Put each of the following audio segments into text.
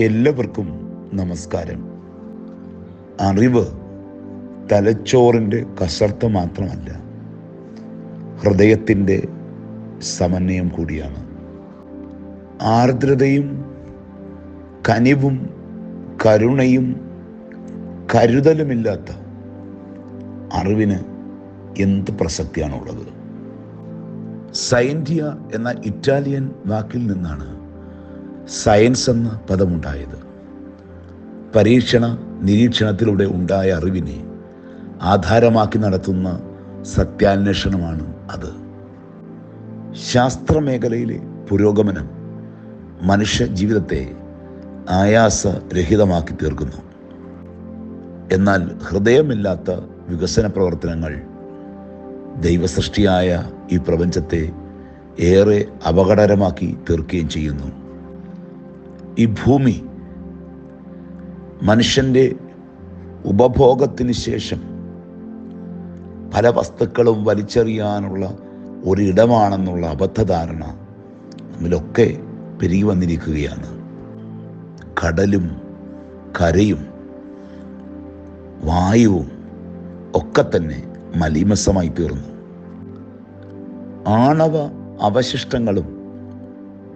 എല്ലാവർക്കും നമസ്കാരം. അറിവ് തലച്ചോറിന്റെ കസർത്ത് മാത്രമല്ല ഹൃദയത്തിന്റെ സമന്വയം കൂടിയാണ്. ആർദ്രതയും കനിവും കരുണയും കരുതലുമില്ലാത്ത അറിവിന് എന്ത് പ്രസക്തിയാണുള്ളത്? സൈൻഡിയ എന്ന ഇറ്റാലിയൻ വാക്കിൽ നിന്നാണ് സയൻസ് എന്ന പദമുണ്ടായത്. പരീക്ഷണ നിരീക്ഷണത്തിലൂടെ ഉണ്ടായ അറിവിനെ ആധാരമാക്കി നടത്തുന്ന സത്യാന്വേഷണമാണ് അത്. ശാസ്ത്രമേഖലയിലെ പുരോഗമനം മനുഷ്യ ജീവിതത്തെ ആയാസരഹിതമാക്കി തീർക്കുന്നു. എന്നാൽ ഹൃദയമില്ലാത്ത വികസന പ്രവർത്തനങ്ങൾ ദൈവസൃഷ്ടിയായ ഈ പ്രപഞ്ചത്തെ ഏറെ അപകടകരമാക്കി തീർക്കുകയും ചെയ്യുന്നു. ഈ ഭൂമി മനുഷ്യന്റെ ഉപഭോഗത്തിന് ശേഷം പല വസ്തുക്കളും വലിച്ചെറിയാനുള്ള ഒരിടമാണെന്നുള്ള അബദ്ധധാരണ നമ്മളൊക്കെ പെരുകി വന്നിരിക്കുകയാണ്. കടലും കരയും വായുവും ഒക്കെ തന്നെ മലീമസമായി തീർന്നു. ആണവ അവശിഷ്ടങ്ങളും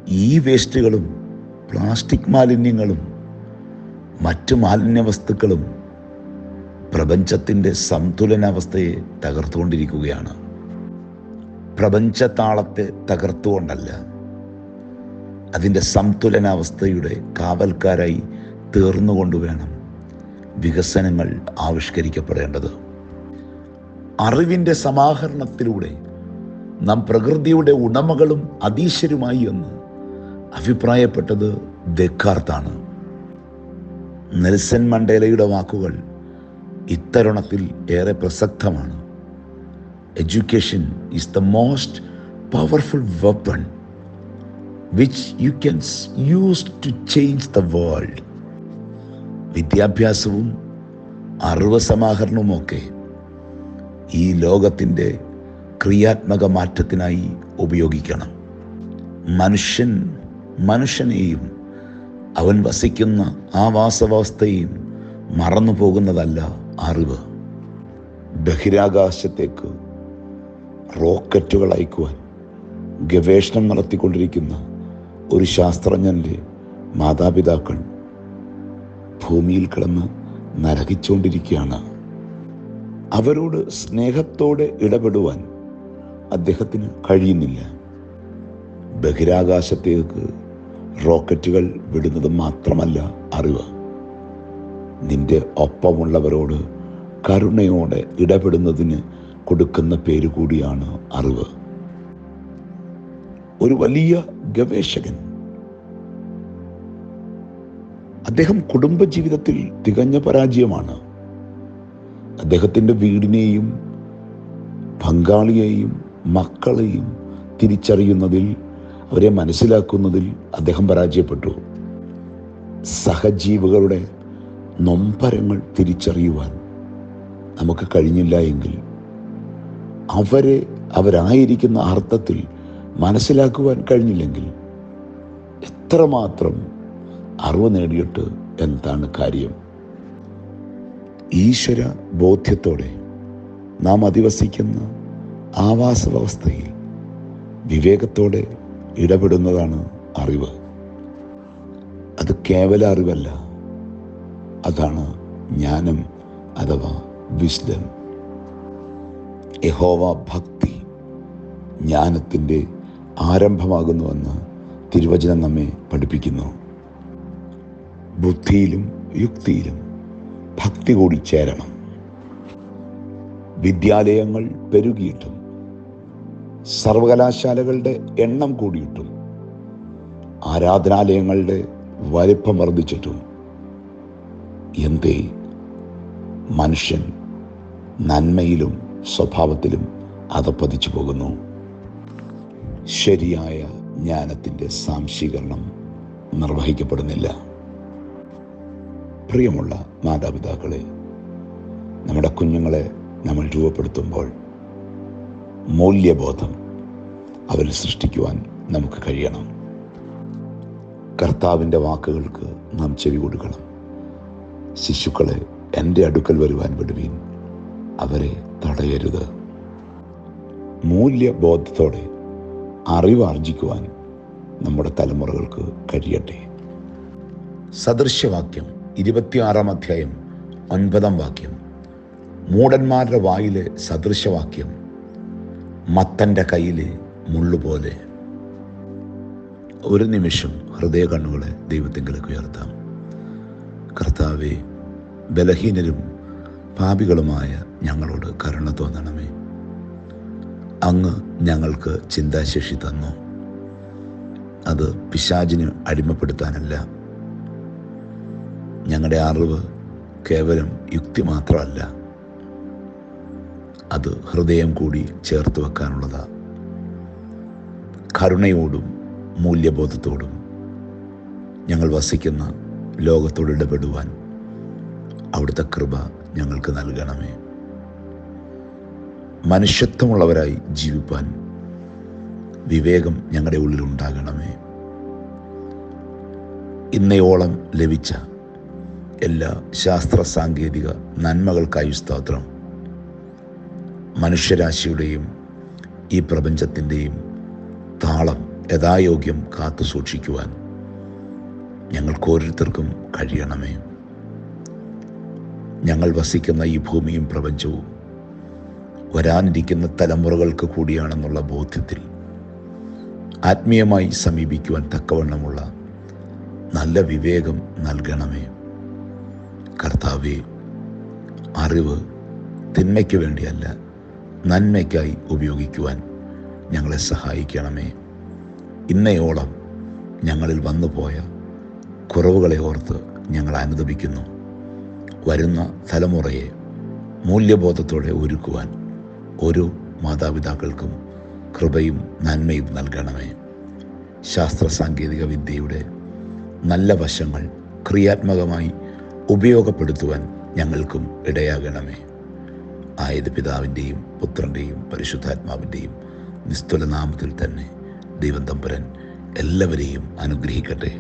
ഈ വേസ്റ്റുകളും പ്ലാസ്റ്റിക് മാലിന്യങ്ങളും മറ്റു മാലിന്യ വസ്തുക്കളും പ്രപഞ്ചത്തിന്റെ സന്തുലനാവസ്ഥയെ തകർത്തുകൊണ്ടിരിക്കുകയാണ്. പ്രപഞ്ചതാളത്തെ തകർത്തുകൊണ്ടല്ല അതിന്റെ സന്തുലനാവസ്ഥയുടെ കാവൽക്കാരായി തീർന്നുകൊണ്ട് വേണം വികസനങ്ങൾ ആവിഷ്കരിക്കപ്പെടേണ്ടത്. അറിവിന്റെ സമാഹരണത്തിലൂടെ നാം പ്രകൃതിയുടെ ഉടമകളും അതീശരുമായി എന്ന് അഭിപ്രായപ്പെട്ടത് ദെക്കാർത്താണ് നെൽസൺ മണ്ടേലയുടെ വാക്കുകൾ ഇത്തരുണത്തിൽ ഏറെ പ്രസക്തമാണ്. Education is the most powerful weapon which you can use to change the world വിദ്യാഭ്യാസവും അറിവ് സമാഹരണവുമൊക്കെ ഈ ലോകത്തിന്റെ ക്രിയാത്മക മാറ്റത്തിനായി ഉപയോഗിക്കണം. മനുഷ്യൻ മനുഷ്യനെയും അവൻ വസിക്കുന്ന ആ വാസവസ്ഥയും മറന്നു പോകുന്നതല്ല അറിവ്. ബഹിരാകാശത്തേക്ക് റോക്കറ്റുകൾ അയക്കുവാൻ ഗവേഷണം നടത്തിക്കൊണ്ടിരിക്കുന്ന ഒരു ശാസ്ത്രജ്ഞന്റെ മാതാപിതാക്കൾ ഭൂമിയിൽ കിടന്ന് നരകിച്ചുകൊണ്ടിരിക്കുകയാണ്. അവരോട് സ്നേഹത്തോടെ ഇടപെടുവാൻ അദ്ദേഹത്തിന് കഴിയുന്നില്ല. ബഹിരാകാശത്തേക്ക് റോക്കറ്റുകൾ വിടുന്നത് മാത്രമല്ല അറിവ്. നിന്റെ ഒപ്പമുള്ളവരോട് കരുണയോടെ ഇടപെടുന്നതിന് കൊടുക്കുന്ന പേര് കൂടിയാണ് അറിവ്. ഒരു വലിയ ഗവേഷകൻ. അദ്ദേഹം കുടുംബജീവിതത്തിൽ തികഞ്ഞ പരാജയമാണ്. അദ്ദേഹത്തിന്റെ വീടിനെയും പങ്കാളിയെയും മക്കളെയും തിരിച്ചറിയുന്നതിൽ അവരെ മനസ്സിലാക്കുന്നതിൽ അദ്ദേഹം പരാജയപ്പെട്ടു. സഹജീവികളുടെ നൊമ്പരങ്ങൾ തിരിച്ചറിയുവാൻ നമുക്ക് കഴിഞ്ഞില്ല എങ്കിൽ അവരെ അവരായിരിക്കുന്ന അർത്ഥത്തിൽ മനസ്സിലാക്കുവാൻ കഴിഞ്ഞില്ലെങ്കിൽ എത്രമാത്രം അറിവ് നേടിയിട്ട് എന്താണ് കാര്യം? ഈശ്വര ബോധ്യത്തോടെ നാം അധിവസിക്കുന്ന ആവാസ വ്യവസ്ഥയിൽ വിവേകത്തോടെ ഇടപെടുന്നതാണ് അറിവ്. അത് കേവല അറിവല്ല. അതാണ് ജ്ഞാനം അഥവാ വിസ്ഡം. യഹോവ ഭക്തി ജ്ഞാനത്തിന്റെ ആരംഭമാകുന്നുവെന്ന് തിരുവചനം നമ്മെ പഠിപ്പിക്കുന്നു. ബുദ്ധിയിലും യുക്തിയിലും ഭക്തി കൂടി ചേരണം. വിദ്യാലയങ്ങൾ പെരുകിയിട്ടും സർവകലാശാലകളുടെ എണ്ണം കൂടിയിട്ടും ആരാധനാലയങ്ങളുടെ വലിപ്പം വർദ്ധിച്ചിട്ടും എന്തേ മനുഷ്യൻ നന്മയിലും സ്വഭാവത്തിലും അതപ്പതിച്ചു പോകുന്നു. ശരിയായ ജ്ഞാനത്തിന്റെ സാംശീകരണം നിർവഹിക്കപ്പെടുന്നില്ല. പ്രിയമുള്ള മാതാപിതാക്കളെ നമ്മുടെ കുഞ്ഞുങ്ങളെ നമ്മൾ രൂപപ്പെടുത്തുമ്പോൾ മൂല്യബോധം അവരിൽ സൃഷ്ടിക്കുവാൻ നമുക്ക് കഴിയണം. കർത്താവിന്റെ വാക്കുകൾക്ക് നാം ചെവി കൊടുക്കണം. ശിശുക്കളെ എന്റെ അടുക്കൽ വരുവാൻ വിടുവീൻ. അവരെ തടയരുത്. മൂല്യബോധത്തോടെ അറിവാർജിക്കുവാൻ നമ്മുടെ തലമുറകൾക്ക് കഴിയട്ടെ. സദൃശ്യവാക്യം ഇരുപത്തിയാറാം അധ്യായം ഒൻപതാം വാക്യം. മൂടന്മാരുടെ വായിലെ സദൃശവാക്യം മത്തന്റെ കയ്യിൽ മുള്ളുപോലെ ഒരു നിമിഷം ഹൃദയ കണ്ണുകളെ ദൈവത്തിങ്കിലേക്ക് ഉയർത്താം. കർത്താവെ ബലഹീനരും പാപികളുമായ ഞങ്ങളോട് കരുണ തോന്നണമേ. അങ്ങ് ഞങ്ങൾക്ക് ചിന്താശേഷി തന്നു. അത് പിശാചിന് അടിമപ്പെടുത്താനല്ല. ഞങ്ങളുടെ അറിവ് കേവലം യുക്തി മാത്രമല്ല. അത് ഹൃദയം കൂടി ചേർത്ത് വെക്കാനുള്ളതാണ് കരുണയോടും മൂല്യബോധത്തോടും ഞങ്ങൾ വസിക്കുന്ന ലോകത്തോട് ഇടപെടുവാൻ അവിടുത്തെ കൃപ ഞങ്ങൾക്ക് നൽകണമേ. മനുഷ്യത്വമുള്ളവരായി ജീവിപ്പാൻ വിവേകം ഞങ്ങളുടെ ഉള്ളിൽ ഉണ്ടാകണമേ. ഇന്നയോളം ലഭിച്ച എല്ലാ ശാസ്ത്ര സാങ്കേതിക നന്മകൾക്കായി സ്തോത്രം. മനുഷ്യരാശിയുടെയും ഈ പ്രപഞ്ചത്തിന്റെയും താളം യഥായോഗ്യം കാത്തു സൂക്ഷിക്കുവാൻ ഞങ്ങൾക്ക് ഓരോരുത്തർക്കും കഴിയണമേ. ഞങ്ങൾ വസിക്കുന്ന ഈ ഭൂമിയും പ്രപഞ്ചവും വരാനിരിക്കുന്ന തലമുറകൾക്ക് കൂടിയാണെന്നുള്ള ബോധ്യത്തിൽ ആത്മീയമായി സമീപിക്കുവാൻ തക്കവണ്ണമുള്ള നല്ല വിവേകം നൽകണമേ. കർത്താവെ അറിവ് തിന്മയ്ക്ക് വേണ്ടിയല്ല നന്മയ്ക്കായി ഉപയോഗിക്കുവാൻ ഞങ്ങളെ സഹായിക്കണമേ. ഇന്നയോളം ഞങ്ങളിൽ വന്നുപോയ കുറവുകളെ ഓർത്ത് ഞങ്ങൾ അനുദപിക്കുന്നു. വരുന്ന തലമുറയെ മൂല്യബോധത്തോടെ ഒരുക്കുവാൻ ഓരോ മാതാപിതാക്കൾക്കും കൃപയും നന്മയും നൽകണമേ. ശാസ്ത്ര സാങ്കേതിക വിദ്യയുടെ നല്ല വശങ്ങൾ ക്രിയാത്മകമായി ഉപയോഗപ്പെടുത്തുവാൻ ഞങ്ങൾക്കും ഇടയാകണമേ. ആയത് പിതാവിന്റെയും പുത്രന്റെയും പരിശുദ്ധാത്മാവിന്റെയും നിസ്തുലനാമത്തിൽ തന്നെ ദൈവം തമ്പുരൻ എല്ലാവരെയും അനുഗ്രഹിക്കട്ടെ.